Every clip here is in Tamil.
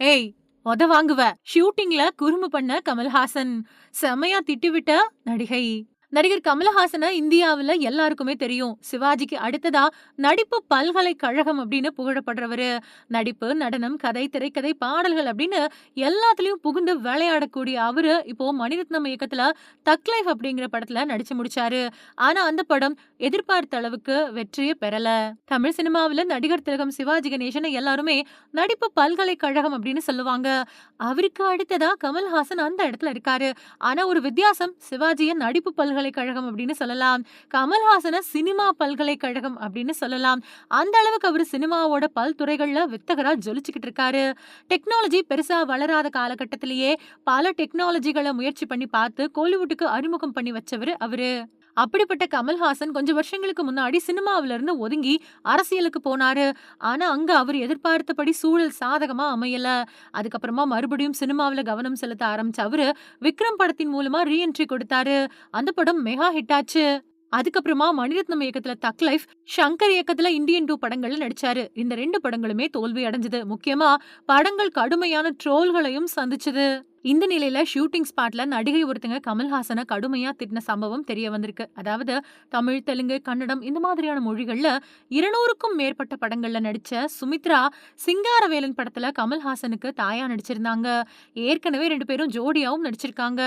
ஏய் உத வாங்குவ. ஷூட்டிங்ல குறும்பு பண்ண கமல்ஹாசன். செமையா திட்டுவிட்ட நடிகை. நடிகர் கமலஹாசனை இந்தியாவில் எல்லாருக்குமே தெரியும். சிவாஜிக்கு அடுத்ததா நடிப்பு பல்கலைக்கழகம் அப்படின்னு புகழப்படுறவர். நடிப்பு நடனம் கதை திரைக்கதை பாடல்கள் அப்படின்னு எல்லாத்துலேயும் புகுந்து விளையாடக்கூடிய அவரு இப்போ மணிரத்னம் இயக்கத்தில் தக் லைஃப் அப்படிங்கிற படத்தில் நடிச்சு முடிச்சாரு. ஆனால் அந்த படம் எதிர்பார்த்த அளவுக்கு வெற்றியை பெறல. தமிழ் சினிமாவில் நடிகர் திலகம் சிவாஜி கணேசன் எல்லாருமே நடிப்பு பல்கலைக்கழகம் அப்படின்னு சொல்லுவாங்க. அவருக்கு அடுத்ததா கமல்ஹாசன் அந்த இடத்துல இருக்காரு. ஆனா ஒரு வித்தியாசம் சிவாஜியை நடிப்பு பல்கலை பல்கலைக்கழகம் அப்படின்னு சொல்லலாம். கமல்ஹாசனை சினிமா பல்கலைக்கழகம் அப்படின்னு சொல்லலாம். அந்த அளவுக்கு அவர் சினிமாவோட பல்துறைகள்ல வித்தகராக ஜொலிச்சுக்கிட்டு இருக்காரு. டெக்னாலஜி பெருசா வளராத காலகட்டத்திலேயே பல டெக்னாலஜிகளை முயற்சி பண்ணி பார்த்து கோலிவுட்டுக்கு அறிமுகம் பண்ணி வச்சவர் அவரு. அப்படிப்பட்ட கமல்ஹாசன் கொஞ்சம் வருஷங்களுக்கு முன்னாடி சினிமாவில இருந்து ஒதுங்கி அரசியலுக்கு போனாரு. ஆனா அங்க அவர் எதிர்பார்த்தபடி சூழல் சாதகமா அமையல. அதுக்கப்புறமா மறுபடியும் சினிமாவுல கவனம் செலுத்த ஆரம்பிச்ச அவரு விக்ரம் படத்தின் மூலமா ரீஎன்ட்ரி கொடுத்தாரு. அந்த படம் மெகா ஹிட் ஆச்சு. அதுக்கப்புறமா மணிரத்னம் இயக்கத்துல தக் லைஃப் ஷங்கர் இயக்கத்துல இந்தியன் டூ படங்கள்ல நடிச்சாரு. இந்த ரெண்டு படங்களுமே தோல்வி அடைஞ்சது முக்கியமா படங்கள் கடுமையான ட்ரோல்களையும் சந்திச்சது. இந்த நிலையில ஷூட்டிங் ஸ்பாட்ல நடிகை ஒருத்தங்க கமல்ஹாசனை கடுமையா திட்டின சம்பவம் தெரிய வந்திருக்கு. அதாவது தமிழ் தெலுங்கு கன்னடம் இந்த மாதிரியான மொழிகள்ல இருநூறுக்கும் மேற்பட்ட படங்கள்ல நடிச்ச சுமித்ரா சிங்காரவேலன் படத்துல கமல்ஹாசனுக்கு தாயா நடிச்சிருந்தாங்க. ஏற்கனவே ரெண்டு பேரும் ஜோடியாவும் நடிச்சிருக்காங்க.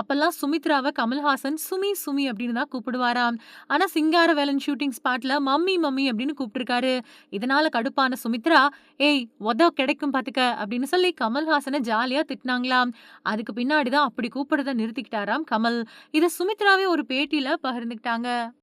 அப்பெல்லாம் சுமித்ராவை கமல்ஹாசன் சுமி சுமி அப்படின்னு தான் கூப்பிடுவாராம். ஆனா சிங்காரவேலன் ஷூட்டிங் ஸ்பாட்ல மம்மி மம்மி அப்படின்னு கூப்பிட்டுருக்காரு. இதனால கடுப்பான சுமித்ரா ஏய் உத கிடைக்கும் பாத்துக்க அப்படின்னு சொல்லி கமல்ஹாசனை ஜாலியா திட்டினாங்களாம். அதுக்கு பின்னாடி தான் அப்படி கூப்பிடுறத நிறுத்திக்கிட்டாராம் கமல். இத சுமித்ராவே ஒரு பேட்டியில பகிர்ந்துக்கிட்டாங்க.